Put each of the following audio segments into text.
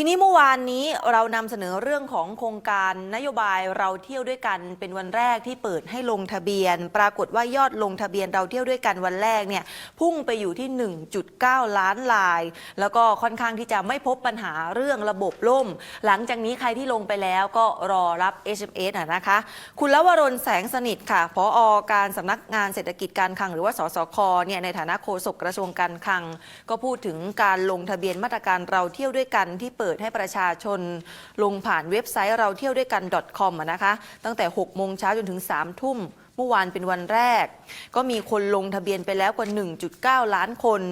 ทีนี้เมื่อวานนี้เรานำเสนอเรื่องของโครงการนโยบายเราเที่ยวด้วยกันเป็นวันแรกที่เปิดให้ลงทะเบียน ปรากฏว่ายอดลงทะเบียนเราเที่ยวด้วยกันวันแรกเนี่ยพุ่งไปอยู่ที่ 1.9 ล้านลาย แล้วก็ค่อนข้างที่จะไม่พบปัญหาเรื่องระบบล่ม หลังจากนี้ใครที่ลงไปแล้วก็รอรับ SMS อะนะคะ คุณลวรนแสงสนิทค่ะพออการสำนักงานเศรษฐกิจการคลังหรือว่าสสคเนี่ยในฐานะโฆษกกระทรวงการคลัง ก็พูดถึงการลงทะเบียนมาตรการเราเที่ยวด้วยกันที่เปิดิดให้ประชาชนลงผ่านเว็บไซต์เราเที่ยวด้วยกัน .com นะคะ ตั้งแต่ 6 โมงเช้าจนถึง 3 ทุ่ม เมื่อวานเป็นวันแรก ก็มีคนลงทะเบียนไปแล้วกว่า 1.9 ล้านคน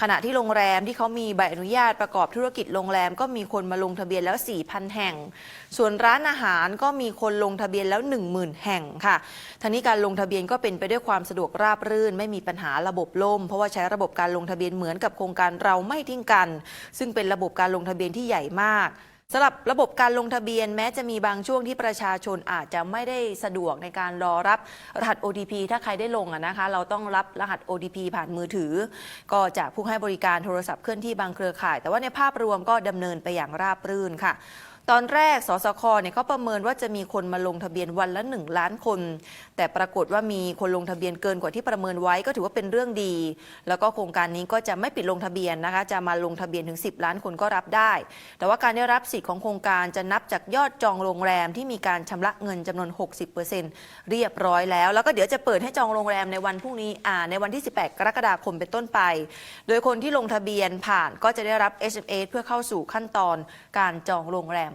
ขณะที่โรงแรมที่เขามีใบอนุญาตประกอบธุรกิจโรงแรม ก็มีคนมาลงทะเบียนแล้ว 4,000 แห่ง ส่วนร้านอาหารก็มีคนลงทะเบียนแล้ว 10,000 แห่งค่ะทั้งนี้การลงทะเบียนก็เป็นไปด้วยความสะดวกราบรื่น ไม่มีปัญหาระบบล่ม เพราะว่าใช้ระบบการลงทะเบียนเหมือนกับโครงการเราไม่ทิ้งกัน ซึ่งเป็นระบบการลงทะเบียนที่ใหญ่มาก สำหรับระบบการลงทะเบียนแม้จะมีบางช่วงที่ประชาชนอาจจะไม่ได้สะดวกในการรอรับรหัส OTP ถ้าใครได้ลงนะคะ เราต้องรับรหัส OTP ผ่านมือถือ ก็จากผู้ให้บริการโทรศัพท์เคลื่อนที่บางเครือข่าย แต่ว่าในภาพรวมก็ดำเนินไปอย่างราบรื่นค่ะ ตอนแรกสสคเนี่ยเขาประเมินว่าจะมีคนมาลงทะเบียนวันละ 1 ล้านคน แต่ปรากฏว่ามีคนลงทะเบียนเกินกว่าที่ประเมินไว้ก็ถือว่าเป็นเรื่องดี แล้วก็โครงการนี้ก็จะไม่ปิดลงทะเบียนนะคะ จะมาลงทะเบียนถึง 10 ล้านคนก็รับได้ แต่ว่าการได้รับสิทธิ์ของโครงการจะนับจากยอดจองโรงแรมที่มีการชำระเงินจำนวน 60%เรียบร้อยแล้ว แล้วก็เดี๋ยวจะเปิดให้จองโรงแรมในวันพรุ่งนี้อ่าในวันที่ 18 กรกฎาคมเป็นต้นไป โดยคนที่ลงทะเบียนผ่านก็จะได้รับ SMS เพื่อเข้าสู่ขั้นตอนการจองโรงแรม